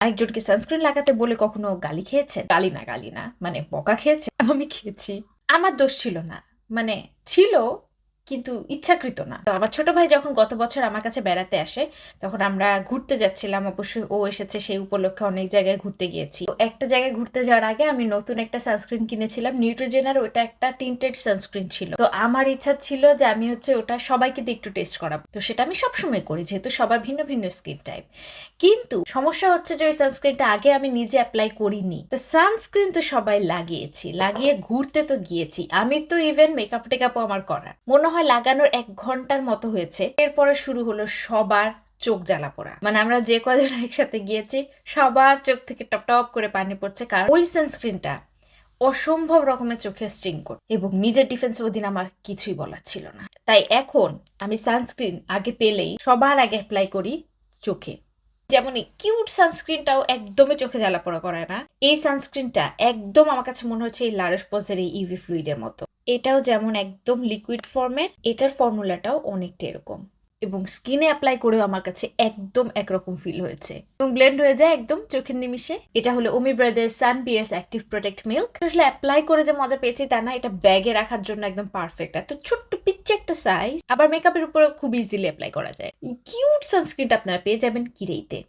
আরেকজনকে সানস্ক্রিন লাগাতে বলে কখনো গালি খেয়েছেন? গালি না গালি না। মানে বকা খেয়েছে আমি খেয়েছি। আমার দোষ ছিল না। মানে ছিল কিন্তু ইচ্ছাকৃত না। তো আমার ছোট ভাই যখন গত বছর আমার কাছে বেড়াতে আসে, তখন আমরা ঘুরতে যাচ্ছিলাম। অবশ্যই ও এসেছে সেই উপলক্ষে অনেক জায়গায় ঘুরতে গিয়েছি। তো একটা জায়গায় ঘুরতে যাওয়ার আগে আমি নতুন একটা সানস্ক্রিন কিনেছিলাম। নিউট্রোজেনার ওটা একটা টিন্টেড সানস্ক্রিন ছিল। তো আমার ইচ্ছা ছিল যে আমি হচ্ছে ওটা সবাইকে দিয়ে একটু টেস্ট করাবো। তো সেটা আমি সবসময় করি, যেহেতু সবার ভিন্ন ভিন্ন স্কিন টাইপ। কিন্তু সমস্যা হচ্ছে যে ওই সানস্ক্রিনটা আগে আমি নিজে অ্যাপ্লাই করিনি। তো সানস্ক্রিন তো সবাই লাগিয়েছি, লাগিয়ে ঘুরতে তো গিয়েছি। আমি তো ইভেন মেকআপ টেকআপও আমার করা মনে হয় লাগানোর এক ঘণ্টার মতো হয়েছে। এরপরে শুরু হলো সবার চোখ জ্বালা পোড়া। মানে আমরা যে কজন একসাথে গিয়েছি, সবার চোখ থেকে টপ টপ করে পানি পড়ছে কারণ ওই সানস্ক্রিনটা অসম্ভব রকমের চোখে স্ট্রিং করে এবং নিজের ডিফেন্স অধীন আমার কিছুই বলার ছিল না। তাই এখন আমি সানস্ক্রিন আগে পেলেই সবার আগে অ্যাপ্লাই করি চোখে। যেমন এই কিউট সানস্ক্রিনটাও একদমই চোখে জ্বালা পোড়া করে না। এই সানস্ক্রিনটা একদম আমার কাছে মনে হচ্ছে এই লারস পজের এই ইভি ফ্লুইডের মতো। এটাও যেমন একদম লিকুইড ফর্মের এটার ফর্মুলাটাও অনেকটা এরকম। এবং স্কিনে অ্যাপ্লাই করেও আমার কাছে একদম একরকম ফিল হয়েছে। এবং ব্লেন্ড হয়ে যায় একদম চোখের নিমিষে। এটা হলো Omi brother Sun Bears active protect milk আসলে অ্যাপ্লাই করে যে মজা পেয়েছি তা না, এটা ব্যাগে রাখার জন্য একদম পারফেক্ট এত ছোট্ট পিচ্ছে একটা সাইজ আবার মেকআপের উপরে খুব ইজিলি অ্যাপ্লাই করা যায়। কিউট সানস্ক্রিনটা আপনারা পেয়ে যাবেন কিরেইতে।